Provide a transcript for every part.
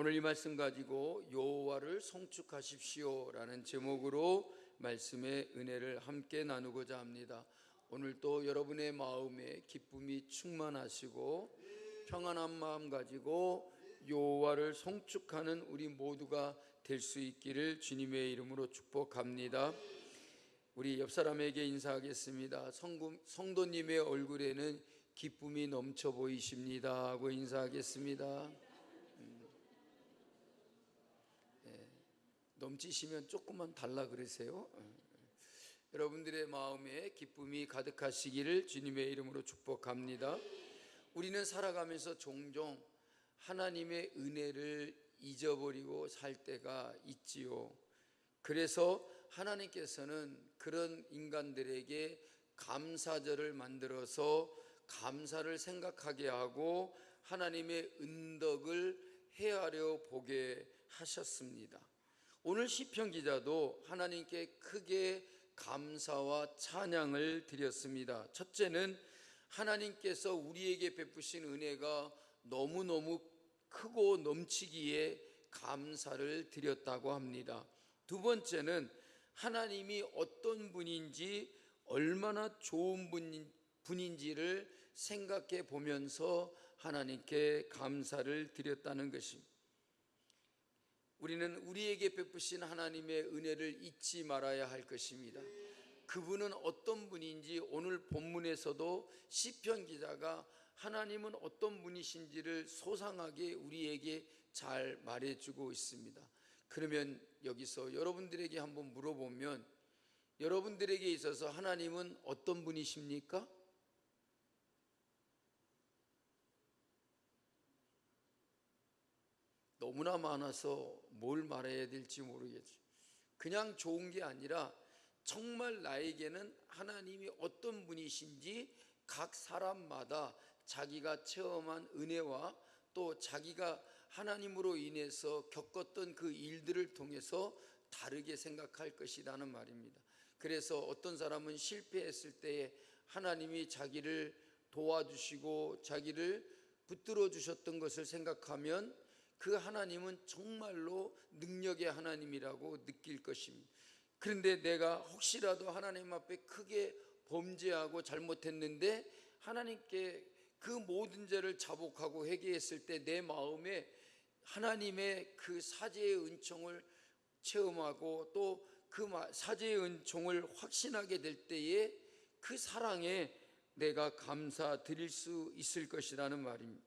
오늘 이 말씀 가지고 여호와를 송축하십시오라는 제목으로 말씀의 은혜를 함께 나누고자 합니다. 오늘 또 여러분의 마음에 기쁨이 충만하시고 평안한 마음 가지고 여호와를 송축하는 우리 모두가 될 수 있기를 주님의 이름으로 축복합니다. 우리 옆 사람에게 인사하겠습니다. 성금, 성도님의 얼굴에는 기쁨이 넘쳐 보이십니다. 하고 인사하겠습니다. 넘치시면 조금만 달라 그러세요. 어. 여러분들의 마음에 기쁨이 가득하시기를 주님의 이름으로 축복합니다. 우리는 살아가면서 종종 하나님의 은혜를 잊어버리고 살 때가 있지요. 그래서 하나님께서는 그런 인간들에게 감사절을 만들어서 감사를 생각하게 하고 하나님의 은덕을 헤아려 보게 하셨습니다. 오늘 시편 기자도 하나님께 크게 감사와 찬양을 드렸습니다. 첫째는 하나님께서 우리에게 베푸신 은혜가 너무너무 크고 넘치기에 감사를 드렸다고 합니다. 두 번째는 하나님이 어떤 분인지 얼마나 좋은 분인지를 생각해 보면서 하나님께 감사를 드렸다는 것입니다. 우리는 우리에게 베푸신 하나님의 은혜를 잊지 말아야 할 것입니다. 그분은 어떤 분인지 오늘 본문에서도 시편 기자가 하나님은 어떤 분이신지를 소상하게 우리에게 잘 말해주고 있습니다. 그러면 여기서 여러분들에게 한번 물어보면 여러분들에게 있어서 하나님은 어떤 분이십니까? 너무나 많아서 뭘 말해야 될지 모르겠죠. 그냥 좋은 게 아니라 정말 나에게는 하나님이 어떤 분이신지 각 사람마다 자기가 체험한 은혜와 또 자기가 하나님으로 인해서 겪었던 그 일들을 통해서 다르게 생각할 것이라는 말입니다. 그래서 어떤 사람은 실패했을 때에 하나님이 자기를 도와주시고 자기를 붙들어 주셨던 것을 생각하면 그 하나님은 정말로 능력의 하나님이라고 느낄 것입니다. 그런데 내가 혹시라도 하나님 앞에 크게 범죄하고 잘못했는데 하나님께 그 모든 죄를 자복하고 회개했을 때 내 마음에 하나님의 그 사죄의 은총을 체험하고 또 그 사죄의 은총을 확신하게 될 때에 그 사랑에 내가 감사 드릴 수 있을 것이라는 말입니다.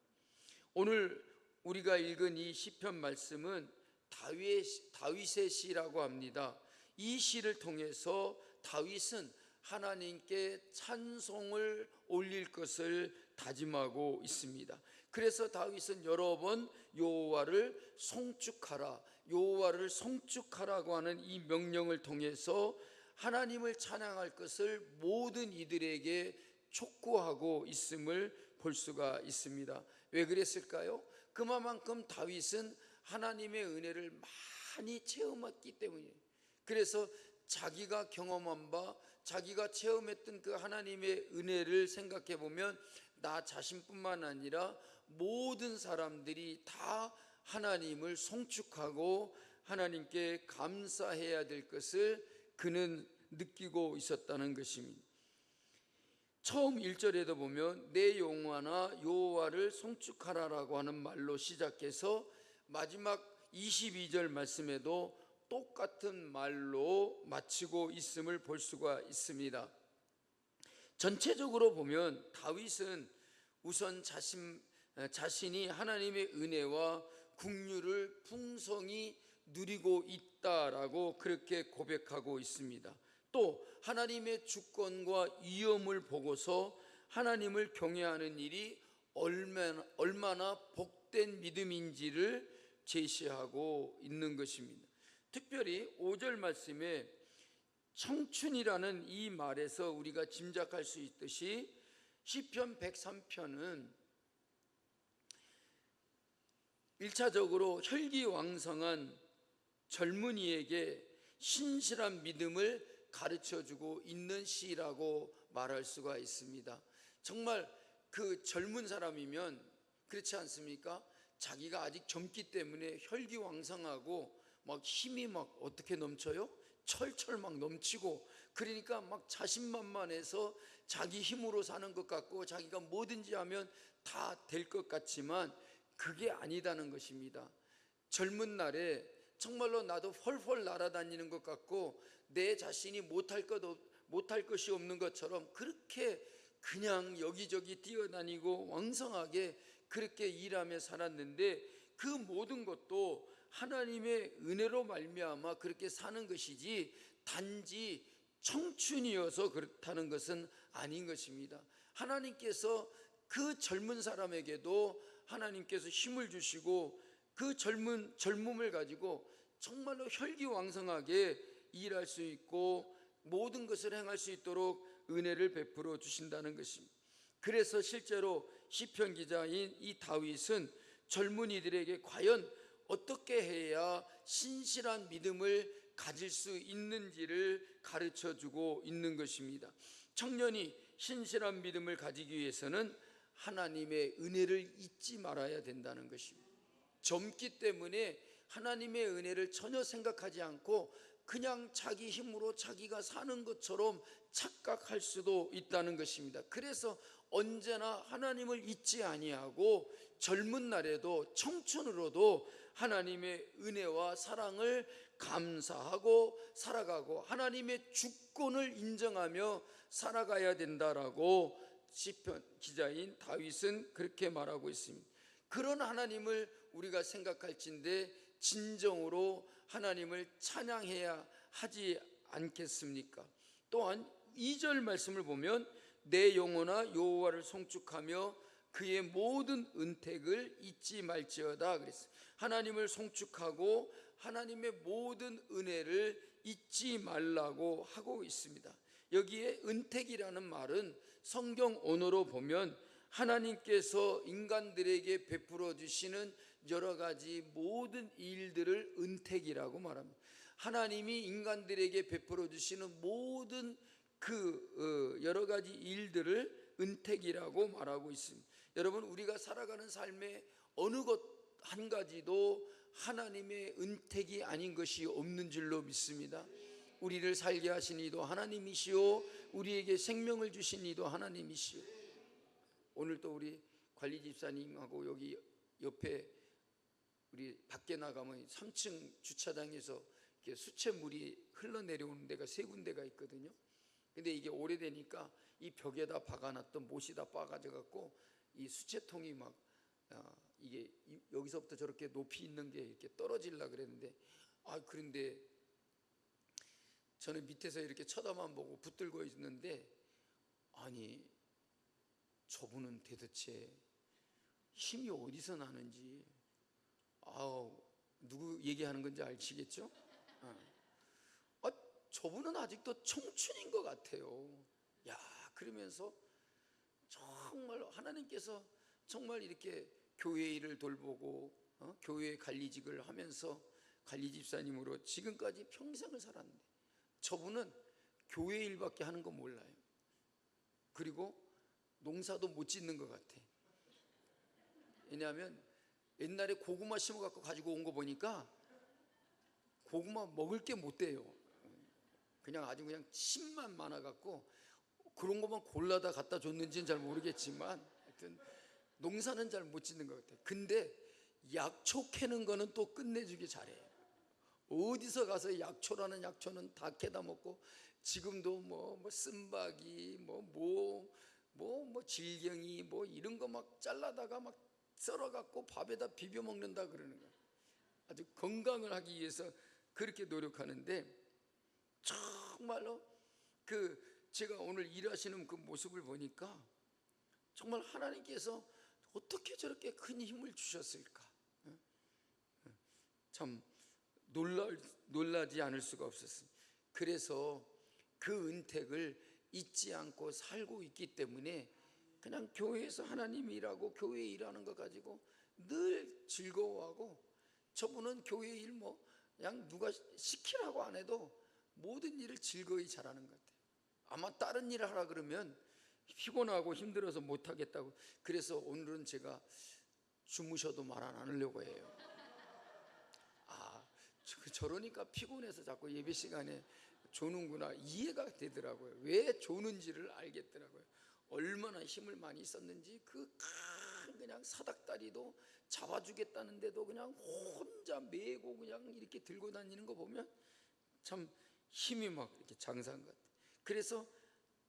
오늘 우리가 읽은 이 시편 말씀은 다윗, 다윗의 시라고 합니다. 이 시를 통해서 다윗은 하나님께 찬송을 올릴 것을 다짐하고 있습니다. 그래서 다윗은 여러 번 여호와를 송축하라, 여호와를 송축하라고 하는 이 명령을 통해서 하나님을 찬양할 것을 모든 이들에게 촉구하고 있음을 볼 수가 있습니다. 왜 그랬을까요? 그만큼 다윗은 하나님의 은혜를 많이 체험했기 때문이에요. 그래서 자기가 경험한 바, 자기가 체험했던 그 하나님의 은혜를 생각해 보면 나 자신뿐만 아니라 모든 사람들이 다 하나님을 송축하고 하나님께 감사해야 될 것을 그는 느끼고 있었다는 것입니다. 처음 1절에도 보면 내 영화나 여호와를 송축하라라고 하는 말로 시작해서 마지막 22절 말씀에도 똑같은 말로 마치고 있음을 볼 수가 있습니다. 전체적으로 보면 다윗은 우선 자신, 자신이 하나님의 은혜와 국류를 풍성히 누리고 있다라고 그렇게 고백하고 있습니다. 또 하나님의 주권과 위엄을 보고서 하나님을 경외하는 일이 얼마나, 얼마나 복된 믿음인지를 제시하고 있는 것입니다. 특별히 5절 말씀에 청춘이라는 이 말에서 우리가 짐작할 수 있듯이 시편 103편은 1차적으로 혈기왕성한 젊은이에게 신실한 믿음을 가르쳐 주고 있는 시라고 말할 수가 있습니다. 정말 그 젊은 사람이면 그렇지 않습니까? 자기가 아직 젊기 때문에 혈기왕성하고 막 힘이 막 어떻게 넘쳐요? 철철 막 넘치고 그러니까 막 자신만만해서 자기 힘으로 사는 것 같고 자기가 뭐든지 하면 다 될 것 같지만 그게 아니다는 것입니다. 젊은 날에 정말로 나도 헐헐 날아다니는 것 같고 내 자신이 못할 것 없- 못할 것이 없는 것처럼 그렇게 그냥 여기저기 뛰어다니고 왕성하게 그렇게 일하며 살았는데 그 모든 것도 하나님의 은혜로 말미암아 그렇게 사는 것이지 단지 청춘이어서 그렇다는 것은 아닌 것입니다. 하나님께서 그 젊은 사람에게도 하나님께서 힘을 주시고 그 젊은 젊음을 가지고 정말로 혈기왕성하게 일할 수 있고 모든 것을 행할 수 있도록 은혜를 베풀어 주신다는 것입니다. 그래서 실제로 시편 기자인 이 다윗은 젊은이들에게 과연 어떻게 해야 신실한 믿음을 가질 수 있는지를 가르쳐 주고 있는 것입니다. 청년이 신실한 믿음을 가지기 위해서는 하나님의 은혜를 잊지 말아야 된다는 것입니다. 젊기 때문에 하나님의 은혜를 전혀 생각하지 않고 그냥 자기 힘으로 자기가 사는 것처럼 착각할 수도 있다는 것입니다. 그래서 언제나 하나님을 잊지 아니하고 젊은 날에도 청춘으로도 하나님의 은혜와 사랑을 감사하고 살아가고 하나님의 주권을 인정하며 살아가야 된다라고 시편 기자인 다윗은 그렇게 말하고 있습니다. 그런 하나님을 우리가 생각할진데 진정으로 하나님을 찬양해야 하지 않겠습니까? 또한 2절 말씀을 보면 내 영혼아 여호와를 송축하며 그의 모든 은택을 잊지 말지어다 그랬어요. 하나님을 송축하고 하나님의 모든 은혜를 잊지 말라고 하고 있습니다. 여기에 은택이라는 말은 성경 언어로 보면 하나님께서 인간들에게 베풀어 주시는 여러 가지 모든 일들을 은택이라고 말합니다. 하나님이 인간들에게 베풀어 주시는 모든 그 어, 여러 가지 일들을 은택이라고 말하고 있습니다. 여러분 우리가 살아가는 삶의 어느 것 한 가지도 하나님의 은택이 아닌 것이 없는 줄로 믿습니다. 우리를 살게 하신 이도 하나님이시오 우리에게 생명을 주신 이도 하나님이시오 오늘 또 우리 관리 집사님하고 여기 옆에 우리 밖에 나가면 3층 주차장에서 이렇게 수채물이 흘러내려오는 데가 세 군데가 있거든요. 근데 이게 오래되니까 이 벽에다 박아놨던 못이 다 빠가져 갖고 이 수채통이 막 아, 이게 이- 여기서부터 저렇게 높이 있는 게 이렇게 떨어질라 그랬는데 아 그런데 저는 밑에서 이렇게 쳐다만 보고 붙들고 있는데 아니 저분은 도대체 힘이 어디서 나는지 아우 누구 얘기하는 건지 아시겠죠? 어. 아, 저분은 아직도 청춘인 것 같아요. 야 그러면서 정말 하나님께서 정말 이렇게 교회 일을 돌보고 어? 교회 관리직을 하면서 관리 집사님으로 지금까지 평생을 살았는데 저분은 교회 일밖에 하는 거 몰라요. 그리고 농사도 못 짓는 것 같아. 왜냐하면 옛날에 고구마 심어 갖고 가지고 온 거 보니까 고구마 먹을 게 못 돼요. 그냥 아주 그냥 침만 많아 갖고 그런 것만 골라다 갖다 줬는지는 잘 모르겠지만 하여튼 농사는 잘 못 짓는 것 같아요. 근데 약초 캐는 거는 또 끝내주기 잘해요. 어디서 가서 약초라는 약초는 다 캐다 먹고 지금도 뭐, 뭐 쓴바기 뭐뭐뭐 뭐, 뭐 질경이 뭐 이런 거 막 잘라다가 막 썰어 갖고 밥에다 비벼 먹는다 그러는 거예요. 아주 건강을 하기 위해서 그렇게 노력하는데 정말로 그 제가 오늘 일하시는 그 모습을 보니까 정말 하나님께서 어떻게 저렇게 큰 힘을 주셨을까? 참 놀라 놀라지 않을 수가 없었습니다. 그래서 그 은택을 잊지 않고 살고 있기 때문에 그냥 교회에서 하나님 일하고 교회 일하는 거 가지고 늘 즐거워하고 저분은 교회 일 뭐 그냥 누가 시키라고 안 해도 모든 일을 즐거이 잘하는 것 같아요. 아마 다른 일을 하라 그러면 피곤하고 힘들어서 못 하겠다고. 그래서 오늘은 제가 주무셔도 말 안 하려고 해요. 아, 저- 저러니까 피곤해서 자꾸 예배 시간에 조는구나 이해가 되더라고요. 왜 조는지를 알겠더라고요. 얼마나 힘을 많이 썼는지 그 큰 그냥 사닥다리도 잡아주겠다는데도 그냥 혼자 메고 그냥 이렇게 들고 다니는 거 보면 참 힘이 막 이렇게 장사한 것 같아요. 그래서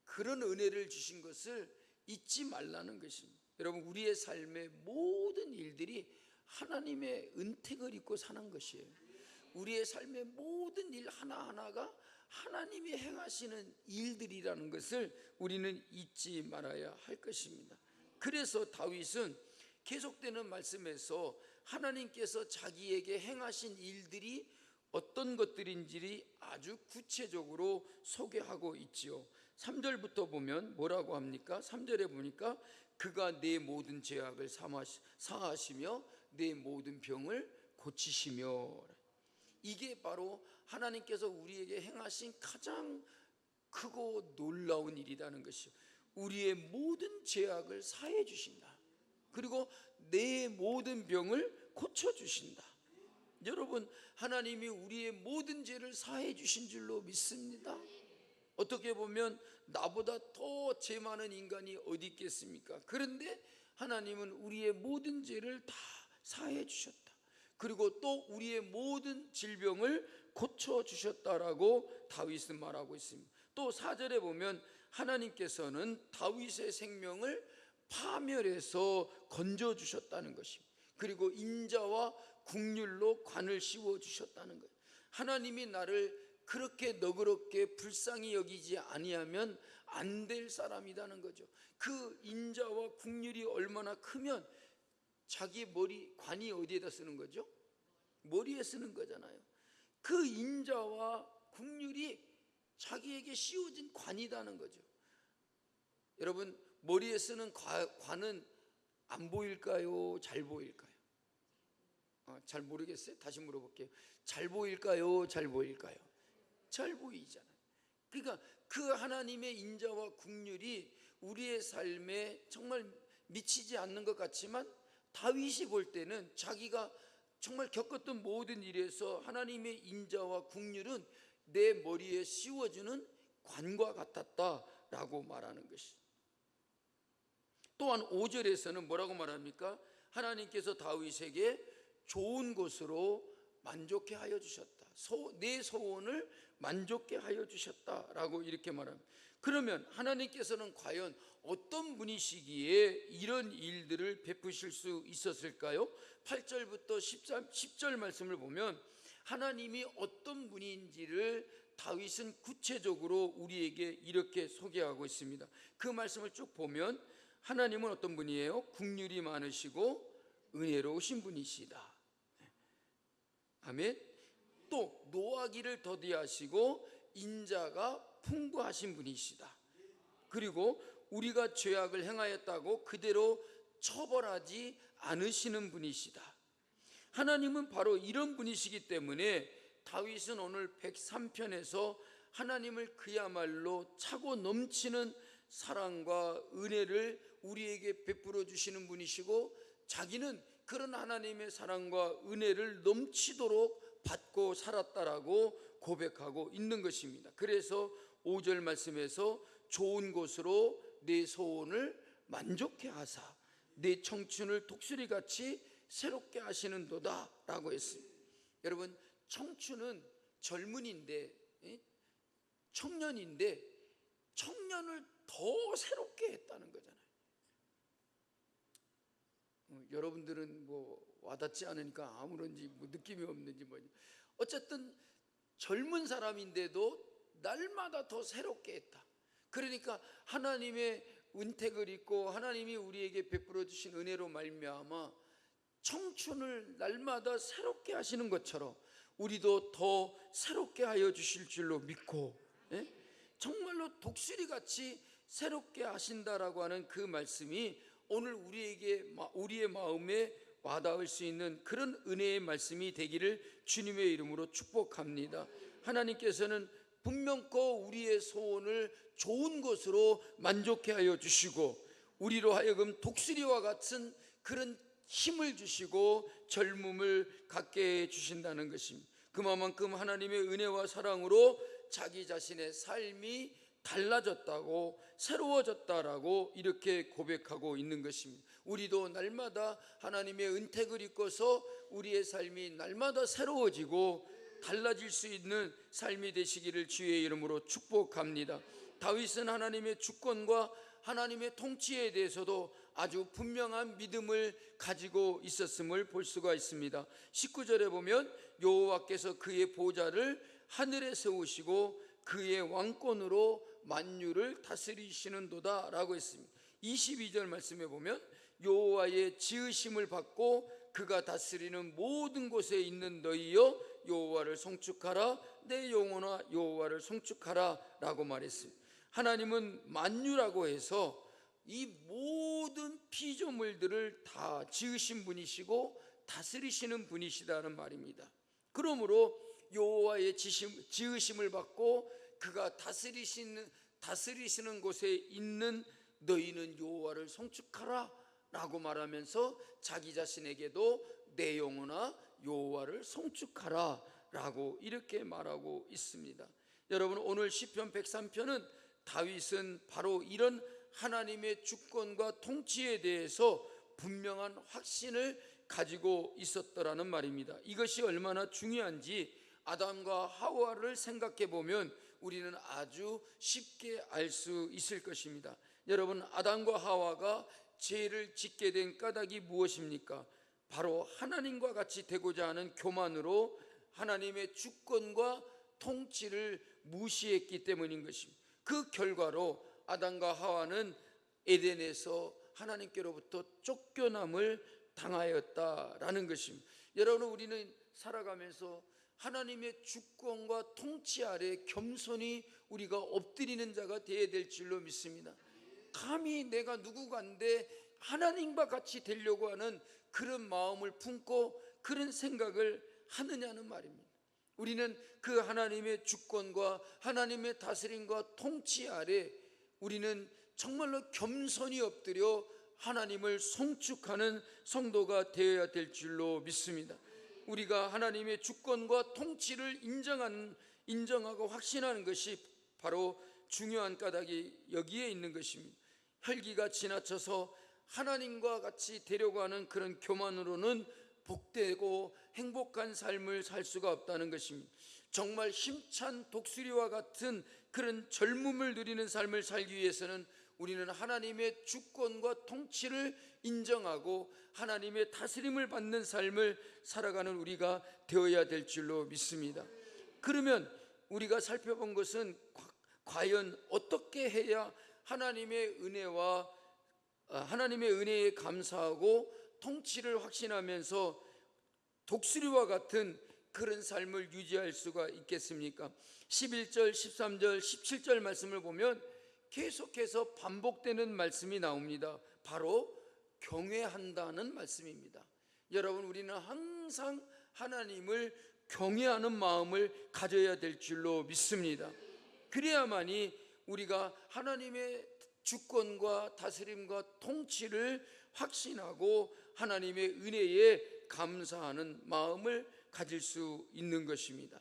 그런 은혜를 주신 것을 잊지 말라는 것입니다. 여러분 우리의 삶의 모든 일들이 하나님의 은택을 입고 사는 것이에요. 우리의 삶의 모든 일 하나하나가 하나님이 행하시는 일들이라는 것을 우리는 잊지 말아야 할 것입니다. 그래서 다윗은 계속되는 말씀에서 하나님께서 자기에게 행하신 일들이 어떤 것들인지 아주 구체적으로 소개하고 있지요. 3절부터 보면 뭐라고 합니까? 3절에 보니까 그가 내 모든 죄악을 사하시며 내 모든 병을 고치시며 이게 바로 하나님께서 우리에게 행하신 가장 크고 놀라운 일이라는 것이요. 우리의 모든 죄악을 사해 주신다. 그리고 내 모든 병을 고쳐 주신다. 여러분, 하나님이 우리의 모든 죄를 사해 주신 줄로 믿습니다. 어떻게 보면 나보다 더 죄 많은 인간이 어디 있겠습니까? 그런데 하나님은 우리의 모든 죄를 다 사해 주셨다. 그리고 또 우리의 모든 질병을 고쳐 주셨다라고 다윗은 말하고 있습니다. 또 4절에 보면 하나님께서는 다윗의 생명을 파멸해서 건져 주셨다는 것입니다. 그리고 인자와 국률로 관을 씌워 주셨다는 거예요. 하나님이 나를 그렇게 너그럽게 불쌍히 여기지 아니하면 안 될 사람이라는 거죠. 그 인자와 국률이 얼마나 크면 자기 머리 관이 어디에다 쓰는 거죠? 머리에 쓰는 거잖아요. 그 인자와 국률이 자기에게 씌워진 관이라는 거죠. 여러분 머리에 쓰는 과- 관은 안 보일까요? 잘 보일까요? 어, 잘 모르겠어요. 다시 물어볼게요. 잘 보일까요? 잘 보일까요? 잘 보이잖아요. 그러니까 그 하나님의 인자와 국률이 우리의 삶에 정말 미치지 않는 것 같지만 다윗이 볼 때는 자기가 정말 겪었던 모든 일에서 하나님의 인자와 국률은 내 머리에 씌워주는 관과 같았다라고 말하는 것이. 또한 5절에서는 뭐라고 말합니까? 하나님께서 다윗에게 좋은 곳으로 만족해 하여 주셨다. 소, 내 소원을 만족해 하여 주셨다라고 이렇게 말합니다. 그러면 하나님께서는 과연 어떤 분이시기에 이런 일들을 베푸실 수 있었을까요? 8절부터 13, 10절 말씀을 보면 하나님이 어떤 분인지를 다윗은 구체적으로 우리에게 이렇게 소개하고 있습니다. 그 말씀을 쭉 보면 하나님은 어떤 분이에요? 국률이 많으시고 은혜로우신 분이시다. 아멘. 또 노하기를 더디하시고 인자가 풍부하신 분이시다. 그리고 우리가 죄악을 행하였다고 그대로 처벌하지 않으시는 분이시다. 하나님은 바로 이런 분이시기 때문에 다윗은 오늘 103편에서 하나님을 그야말로 차고 넘치는 사랑과 은혜를 우리에게 베풀어 주시는 분이시고 자기는 그런 하나님의 사랑과 은혜를 넘치도록 받고 살았다라고 고백하고 있는 것입니다. 그래서 5절 말씀에서 좋은 곳으로 내 소원을 만족해 하사 내 청춘을 독수리 같이 새롭게 하시는도다라고 했습니다. 여러분 청춘은 젊은인데 예? 청년인데 청년을 더 새롭게 했다는 거잖아요. 어, 여러분들은 뭐 와닿지 않으니까 아무런지 뭐 느낌이 없는지 뭐 어쨌든 젊은 사람인데도 날마다 더 새롭게 했다. 그러니까 하나님의 은택을 입고 하나님이 우리에게 베풀어 주신 은혜로 말미암아 청춘을 날마다 새롭게 하시는 것처럼 우리도 더 새롭게 하여 주실 줄로 믿고 예? 정말로 독수리 같이 새롭게 하신다라고 하는 그 말씀이 오늘 우리에게 마- 우리의 마음에 와닿을 수 있는 그런 은혜의 말씀이 되기를 주님의 이름으로 축복합니다. 하나님께서는 분명코 우리의 소원을 좋은 것으로 만족해 하여 주시고 우리로 하여금 독수리와 같은 그런 힘을 주시고 젊음을 갖게 해 주신다는 것입니다. 그만큼 하나님의 은혜와 사랑으로 자기 자신의 삶이 달라졌다고 새로워졌다라고 이렇게 고백하고 있는 것입니다. 우리도 날마다 하나님의 은택을 입고서 우리의 삶이 날마다 새로워지고 달라질 수 있는 삶이 되시기를 주의 이름으로 축복합니다. 다윗은 하나님의 주권과 하나님의 통치에 대해서도 아주 분명한 믿음을 가지고 있었음을 볼 수가 있습니다. 19절에 보면 여호와께서 그의 보좌를 하늘에 세우시고 그의 왕권으로 만유를 다스리시는도다라고 했습니다. 22절 말씀에 보면 여호와의 지으심을 받고 그가 다스리는 모든 곳에 있는 너희여 여호와를 송축하라 내 영혼아 여호와를 송축하라라고 말했습니다. 하나님은 만유라고 해서 이 모든 피조물들을 다 지으신 분이시고 다스리시는 분이시다는 말입니다. 그러므로 여호와의 지으심을 받고 그가 다스리시는 다스리시는 곳에 있는 너희는 여호와를 송축하라라고 말하면서 자기 자신에게도 내 영혼아 여호와를 송축하라라고 이렇게 말하고 있습니다. 여러분 오늘 시편 103편은 다윗은 바로 이런 하나님의 주권과 통치에 대해서 분명한 확신을 가지고 있었더라는 말입니다. 이것이 얼마나 중요한지 아담과 하와를 생각해 보면 우리는 아주 쉽게 알 수 있을 것입니다. 여러분 아담과 하와가 죄를 짓게 된 까닭이 무엇입니까? 바로 하나님과 같이 되고자 하는 교만으로 하나님의 주권과 통치를 무시했기 때문인 것입니다. 그 결과로 아담과 하와는 에덴에서 하나님께로부터 쫓겨남을 당하였다라는 것입니다. 여러분 우리는 살아가면서 하나님의 주권과 통치 아래 겸손히 우리가 엎드리는 자가 되어야 될 줄로 믿습니다. 감히 내가 누구간데 하나님과 같이 되려고 하는 그런 마음을 품고 그런 생각을 하느냐는 말입니다. 우리는 그 하나님의 주권과 하나님의 다스림과 통치 아래 우리는 정말로 겸손히 엎드려 하나님을 송축하는 성도가 되어야 될 줄로 믿습니다. 우리가 하나님의 주권과 통치를 인정하는 인정하고 확신하는 것이 바로 중요한 까닭이 여기에 있는 것입니다. 혈기가 지나쳐서 하나님과 같이 되려고 하는 그런 교만으로는 복되고 행복한 삶을 살 수가 없다는 것입니다. 정말 힘찬 독수리와 같은 그런 젊음을 누리는 삶을 살기 위해서는 우리는 하나님의 주권과 통치를 인정하고 하나님의 다스림을 받는 삶을 살아가는 우리가 되어야 될 줄로 믿습니다. 그러면 우리가 살펴본 것은 과연 어떻게 해야 하나님의 은혜와 아, 하나님의 은혜에 감사하고 통치를 확신하면서 독수리와 같은 그런 삶을 유지할 수가 있겠습니까? 11절, 13절, 17절 말씀을 보면 계속해서 반복되는 말씀이 나옵니다. 바로 경외한다는 말씀입니다. 여러분, 우리는 항상 하나님을 경외하는 마음을 가져야 될 줄로 믿습니다. 그래야만이 우리가 하나님의 주권과 다스림과 통치를 확신하고 하나님의 은혜에 감사하는 마음을 가질 수 있는 것입니다.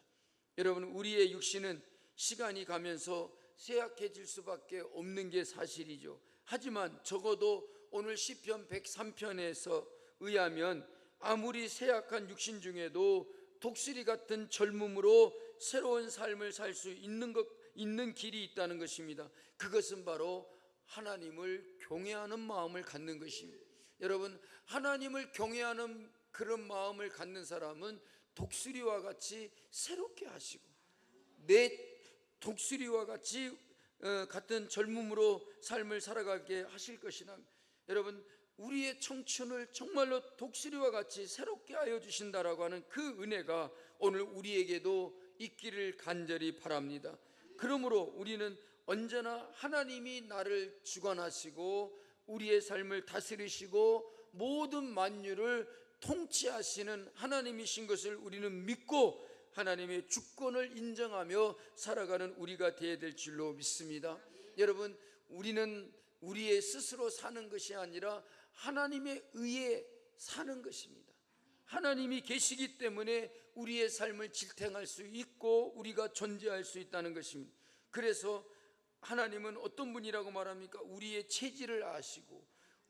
여러분, 우리의 육신은 시간이 가면서 쇠약해질 수밖에 없는 게 사실이죠. 하지만 적어도 오늘 시편 103편에서 의하면 아무리 쇠약한 육신 중에도 독수리 같은 젊음으로 새로운 삶을 살 수 있는 것 있는 길이 있다는 것입니다. 그것은 바로 하나님을 경외하는 마음을 갖는 것입니다. 여러분, 하나님을 경외하는 그런 마음을 갖는 사람은 독수리와 같이 새롭게 하시고 내 독수리와 같이 어, 같은 젊음으로 삶을 살아가게 하실 것이나 여러분 우리의 청춘을 정말로 독수리와 같이 새롭게 하여 주신다라고 하는 그 은혜가 오늘 우리에게도 있기를 간절히 바랍니다. 그러므로 우리는 언제나 하나님이 나를 주관하시고 우리의 삶을 다스리시고 모든 만유를 통치하시는 하나님이신 것을 우리는 믿고 하나님의 주권을 인정하며 살아가는 우리가 되어야 될 줄로 믿습니다. 여러분, 우리는 우리의 스스로 사는 것이 아니라 하나님의 의에 사는 것입니다. 하나님이 계시기 때문에 우리의 삶을 질탱할 수 있고 우리가 존재할 수 있다는 것입니다. 그래서 하나님은 어떤 분이라고 말합니까? 우리의 체질을 아시고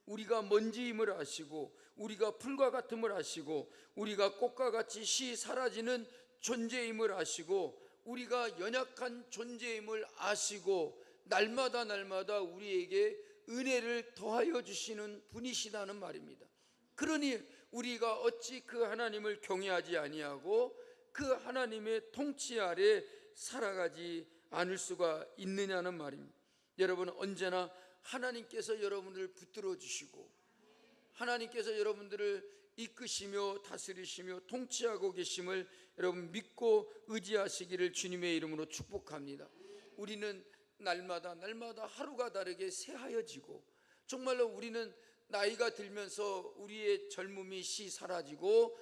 우리가 먼지임을 아시고 우리가 풀과 같음을 아시고 우리가 꽃과 같이 시 사라지는 존재임을 아시고 우리가 연약한 존재임을 아시고 날마다 날마다 우리에게 은혜를 더하여 주시는 분이시다는 말입니다. 그러니 우리가 어찌 그 하나님을 경외하지 아니하고 그 하나님의 통치 아래 살아가지 않을 수가 있느냐는 말입니다. 여러분 언제나 하나님께서 여러분을 붙들어 주시고 하나님께서 여러분들을 이끄시며 다스리시며 통치하고 계심을 여러분 믿고 의지하시기를 주님의 이름으로 축복합니다. 우리는 날마다 날마다 하루가 다르게 새하여지고 정말로 우리는 나이가 들면서 우리의 젊음이 시 사라지고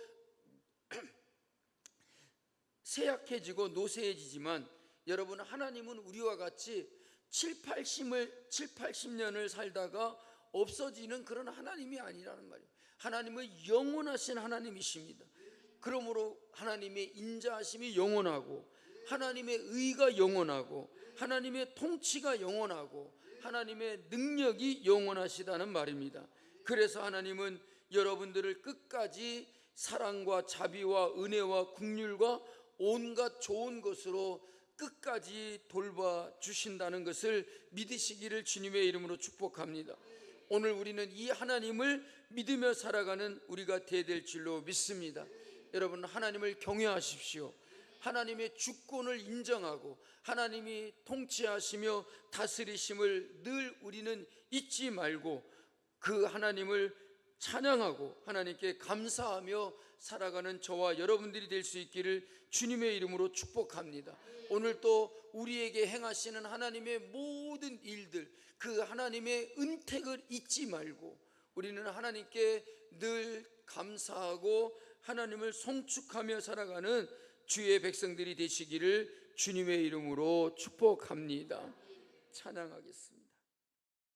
쇠약해지고 노쇠해지지만 여러분 하나님은 우리와 같이 7, 80을 7, 80년을 살다가 없어지는 그런 하나님이 아니라는 말이에요. 하나님은 영원하신 하나님이십니다. 그러므로 하나님의 인자하심이 영원하고 하나님의 의가 영원하고 하나님의 통치가 영원하고 하나님의 능력이 영원하시다는 말입니다. 그래서 하나님은 여러분들을 끝까지 사랑과 자비와 은혜와 국률과 온갖 좋은 것으로 끝까지 돌봐 주신다는 것을 믿으시기를 주님의 이름으로 축복합니다. 오늘 우리는 이 하나님을 믿으며 살아가는 우리가 되될 줄로 믿습니다. 여러분 하나님을 경외하십시오. 하나님의 주권을 인정하고 하나님이 통치하시며 다스리심을 늘 우리는 잊지 말고 그 하나님을 찬양하고 하나님께 감사하며 살아가는 저와 여러분들이 될 수 있기를 주님의 이름으로 축복합니다. 오늘 또 우리에게 행하시는 하나님의 모든 일들 그 하나님의 은택을 잊지 말고 우리는 하나님께 늘 감사하고 하나님을 송축하며 살아가는 주의 백성들이 되시기를 주님의 이름으로 축복합니다. 찬양하겠습니다.